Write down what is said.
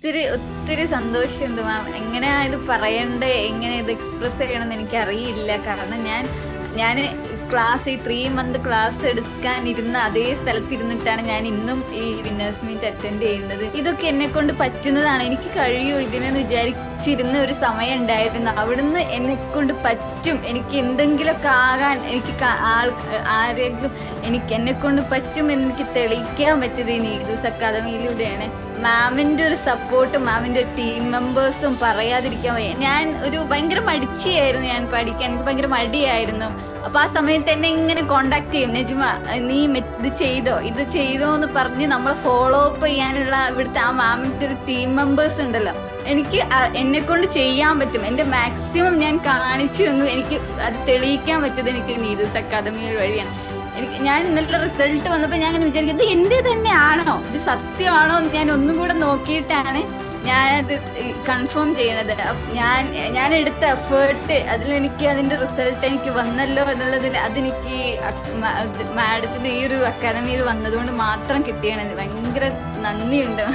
ഒത്തിരി ഒത്തിരി സന്തോഷമുണ്ട് മാം. എങ്ങനെയാ ഇത് പറയണ്ടേ? എങ്ങനെ ഇത് എക്സ്പ്രസ് ചെയ്യണമെന്ന് എനിക്കറിയില്ല. കാരണം ഞാൻ ഞാൻ ക്ലാസ് ഈ ത്രീ മന്ത് ക്ലാസ് എടുക്കാൻ ഇരുന്ന അതേ സ്ഥലത്ത് ഇരുന്നിട്ടാണ് ഞാൻ ഇന്നും ഈ വിന്നേഴ്സ് മീറ്റ് അറ്റൻഡ് ചെയ്യുന്നത്. ഇതൊക്കെ എന്നെ കൊണ്ട് പറ്റുന്നതാണ്. എനിക്ക് കഴിയൂ. ഇതിനെന്ന് വിചാരിച്ചിരുന്ന ഒരു സമയം ഉണ്ടായിരുന്നു. അവിടുന്ന് എന്നെ കൊണ്ട് പറ്റും. എനിക്ക് എന്തെങ്കിലുമൊക്കെ ആകാൻ എനിക്ക് ആൾ ആരെങ്കിലും എനിക്ക് എന്നെ കൊണ്ട് പറ്റും എന്ന് എനിക്ക് തെളിയിക്കാൻ പറ്റിയത് ഈ നീഡൂസ് അക്കാദമിയിലൂടെയാണ്. മാമിന്റെ ഒരു സപ്പോർട്ടും മാമിന്റെ ടീം മെമ്പേഴ്സും പറയാതിരിക്കാൻ ഞാൻ ഒരു ഭയങ്കര മടിച്ചിയായിരുന്നു ഞാൻ പഠിക്കാൻ. എനിക്ക് ഭയങ്കര മടിയായിരുന്നു. അപ്പൊ ആ സമയത്ത് എന്നെ ഇങ്ങനെ കോണ്ടാക്ട് ചെയ്യും. നജിമ നീ ഇത് ചെയ്തോ? ഇത് ചെയ്തോ എന്ന് പറഞ്ഞ് നമ്മൾ ഫോളോ അപ്പ് ചെയ്യാനുള്ള ഇവിടുത്തെ ആ മാമിന്റെ ഒരു ടീം മെമ്പേഴ്സ് ഉണ്ടല്ലോ. എനിക്ക് എന്നെ കൊണ്ട് ചെയ്യാൻ പറ്റും. എന്റെ മാക്സിമം ഞാൻ കാണിച്ചു എന്ന് എനിക്ക് അത് തെളിയിക്കാൻ പറ്റിയത് എനിക്ക് നീതൂസ് അക്കാദമി വഴിയാണ്. എനിക്ക് ഞാൻ ഇന്നലെ റിസൾട്ട് വന്നപ്പോ ഞാൻ അങ്ങനെ വിചാരിക്കും ഇത് എന്റെ തന്നെയാണോ ഇത് സത്യമാണോ എന്ന് ഞാൻ ഒന്നും കൂടെ നോക്കിയിട്ടാണ് ഞാനത് കൺഫേം ചെയ്യണത്. ഞാൻ ഞാൻ എടുത്ത എഫേർട്ട് അതിലെനിക്ക് അതിന്റെ റിസൾട്ട് എനിക്ക് വന്നല്ലോ എന്നുള്ളതിൽ അതെനിക്ക് മാഡത്തിന്റെ ഈ ഒരു അക്കാദമിയിൽ വന്നതുകൊണ്ട് മാത്രം കിട്ടിയാണ് ഭയങ്കര നന്ദിയുണ്ട്.